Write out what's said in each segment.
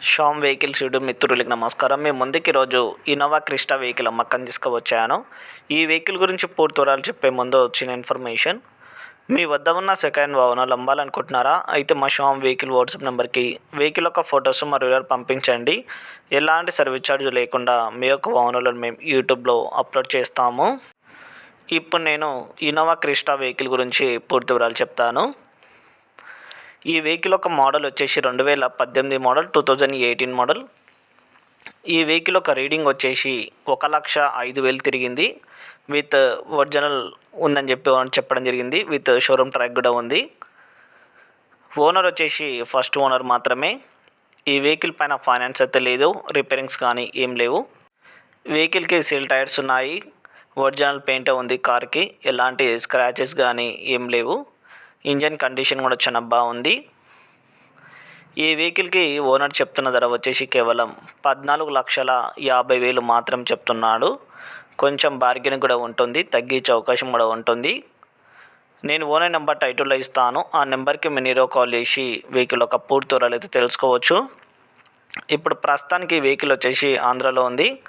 Sam vehicles YouTube మిత్రులకి నమస్కారం. మేము ముందుకి రోజు ఇన్నోవా క్రిస్టా వెహికల్ అమ్మకం తీసుకువచ్చాను. ఈ వెహికల్ గురించి పూర్తి వివరాలు చెప్పే ముందు వచ్చిన ఇన్ఫర్మేషన్. మీ వద్ద ఉన్న సెకండ్ వాహనాలు అమ్మాలనుకుంటున్నారా? అయితే మా షామ్ వెహికల్ వాట్సాప్ నెంబర్కి వెహికల్ యొక్క ఫొటోస్ మరియు పంపించండి. ఎలాంటి సర్వీస్ ఛార్జ్ లేకుండా మీ యొక్క వాహనాలను మేము యూట్యూబ్లో అప్లోడ్ చేస్తాము. ఇప్పుడు నేను ఇన్నోవా క్రిస్టా వెహికల్ గురించి పూర్తి వివరాలు చెప్తాను. ఈ వెహికల్ ఒక మోడల్ వచ్చేసి రెండు వేల పద్దెనిమిది model two thousand eighteen model. ఈ వెహికల్ ఒక రీడింగ్ వచ్చేసి ఒక లక్ష ఐదు వేలు తిరిగింది. విత్ ఒరిజినల్ ఉందని చెప్పి చెప్పడం జరిగింది. విత్ షోరూమ్ ట్రాక్ కూడా ఉంది. ఓనర్ వచ్చేసి ఫస్ట్ ఓనర్ మాత్రమే. ఈ వెహికల్ పైన ఫైనాన్స్ అయితే లేదు రిపేరింగ్స్ కానీ ఏం లేవు. వెహికల్కి సీల్ టైర్స్ ఉన్నాయి ఒరిజినల్ పెయింట్ ఉంది కార్కి. ఎలాంటి స్క్రాచెస్ కానీ ఏం లేవు. ఇంజన్ కండిషన్ కూడా చాలా బాగుంది. ఈ వెహికల్కి ఓనర్ చెప్తున్న ధర వచ్చేసి కేవలం పద్నాలుగు లక్షల యాభై వేలు మాత్రం చెప్తున్నాడు. కొంచెం బార్గెన్ కూడా ఉంటుంది తగ్గించే అవకాశం కూడా ఉంటుంది. నేను ఓనర్ నెంబర్ టైటిల్లో ఇస్తాను. ఆ నెంబర్కి మీరు కాల్ చేసి వెహికల్ ఒక పూర్తి వివరాలు అయితే తెలుసుకోవచ్చు. ఇప్పుడు ప్రస్తుతానికి వెహికల్ వచ్చేసి ఆంధ్రాలో ఉంది.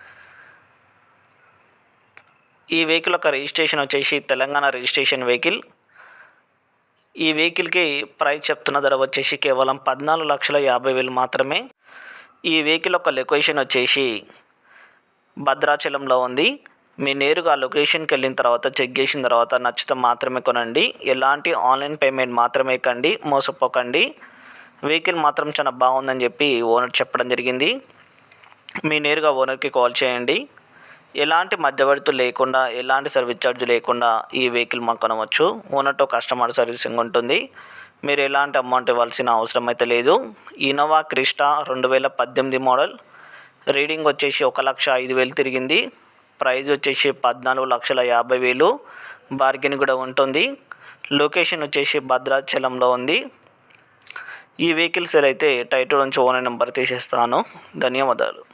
ఈ వెహికల్ యొక్క రిజిస్ట్రేషన్ వచ్చేసి తెలంగాణ రిజిస్ట్రేషన్ వెహికల్. ఈ వెహికల్కి ప్రైస్ చెప్తున్న ధర వచ్చేసి కేవలం పద్నాలుగు లక్షల యాభై వేలు మాత్రమే. ఈ వెహికల్ యొక్క లొకేషన్ వచ్చేసి భద్రాచలంలో ఉంది. మీ నేరుగా లొకేషన్కి వెళ్ళిన తర్వాత చెక్ చేసిన తర్వాత నచ్చితే మాత్రమే కొనండి. ఎలాంటి ఆన్లైన్ పేమెంట్ మాత్రమే కండి మోసపోకండి. వెహికల్ మాత్రం చాలా బాగుందని చెప్పి ఓనర్ చెప్పడం జరిగింది. మీ నేరుగా ఓనర్కి కాల్ చేయండి. ఎలాంటి మధ్యవర్తులు లేకుండా ఎలాంటి సర్వీస్ ఛార్జ్ లేకుండా ఈ వెహికల్ మాకు కొనవచ్చు. ఓనర్తో కస్టమర్ సర్వీసింగ్ ఉంటుంది. మీరు ఎలాంటి అమౌంట్ ఇవ్వాల్సిన అవసరం అయితే లేదు. ఇన్నోవా క్రిస్టా రెండు వేల పద్దెనిమిది మోడల్ రీడింగ్ వచ్చేసి ఒక లక్ష ఐదు వేలు తిరిగింది. ప్రైజ్ వచ్చేసి పద్నాలుగు లక్షల యాభై వేలు. బార్గెన్ కూడా ఉంటుంది. లొకేషన్ వచ్చేసి భద్రాచలంలో ఉంది. ఈ వెహికల్స్ అయితే టైటిల్ నుంచి ఓనర్ నెంబర్ తీసేస్తాను. ధన్యవాదాలు.